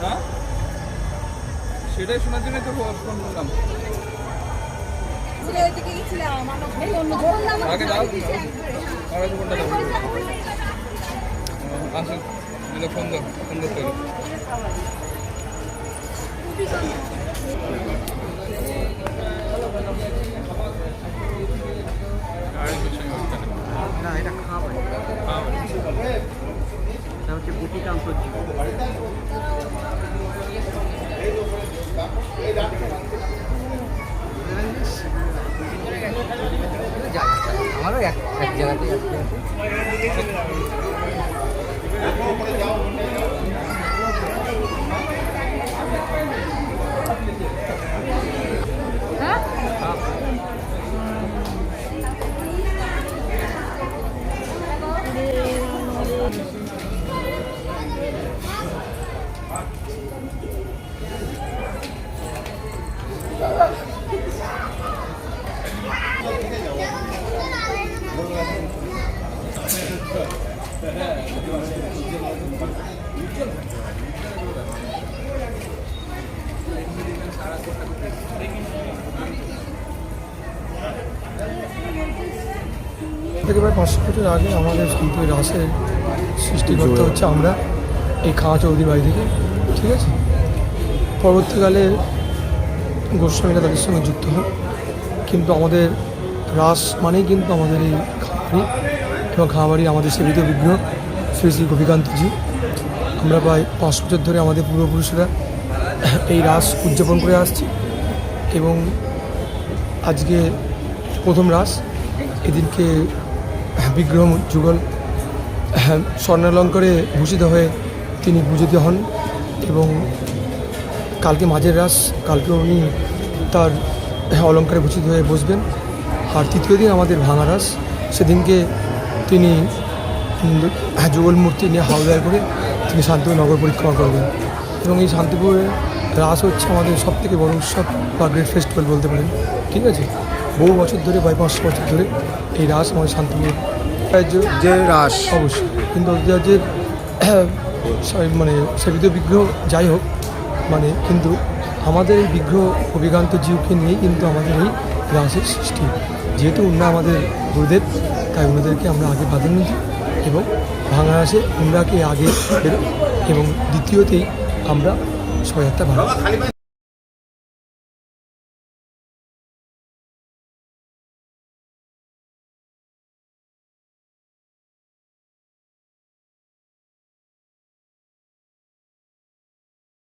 হ্যাঁ? সেটাই শোনার জন্যই তো ফোন করলাম। আগে দাও। ফোনটা দাও। আসুন ফোন দাও। ফোন করতে হচ্ছে বুটিকা আন্তর্জীব আমারও এক এক জায়গাতেই থেকে প্রায় পাঁচশো বছর আগে আমাদের কিন্তু এই রাসের সৃষ্টি করতে হচ্ছে আমরা, এই খাওয়া চৌধুরী বাড়ি থেকে, ঠিক আছে? পরবর্তীকালে গোস্বামীরা তাদের সঙ্গে যুক্ত হন। কিন্তু আমাদের রাস মানেই কিন্তু আমাদের এই খাওয়াবাড়ি এবং খাওয়াবাড়ি আমাদের সেবিত বিগ্রহ শ্রী শ্রী গোপীকান্তজি। আমরা প্রায় পাঁচ বছর ধরে আমাদের পূর্বপুরুষরা এই রাস উদযাপন করে আসছি এবং আজকে প্রথম রাস। এদিনকে বিগ্রহ যুগল স্বর্ণালঙ্কারে ভূষিত হয়ে তিনি পূজিত হন এবং কালকে মাঝের রাস, কালকে উনি তার অলঙ্কারে ভূষিত হয়ে বসবেন। আর তৃতীয় দিন আমাদের ভাঙা রাস। সেদিনকে তিনি উম, যুগল মূর্তি নিয়ে হাওদায় করে তিনি শান্তিপুর নগর পরিক্রমা করবেন। এবং এই শান্তিপুরের রাস হচ্ছে আমাদের সব থেকে বড় উৎসব বা গ্রেট ফেস্টিভ্যাল বলতে পারেন। ঠিক আছে? বহু বছর ধরে প্রায় পাঁচশো বছর ধরে এই রাস আমাদের শান্তিপুর। যে রাস। অবশ্যই। কিন্তু ঐতিহ্যের মানে সেবিত বিগ্রহ যাই হোক মানে কিন্তু আমাদের এই বিগ্রহ অভিকান্ত জীবকে নিয়েই কিন্তু আমাদের এই রাসের সৃষ্টি। যেহেতু উন্না আমাদের গুরুদেব তাই ওনাদেরকে আমরা আগে প্রাধান্য দিই এবং ভাঙা রাসে উন্নাকে আগে এবং দ্বিতীয়তেই আমরা সহায়তা ভালো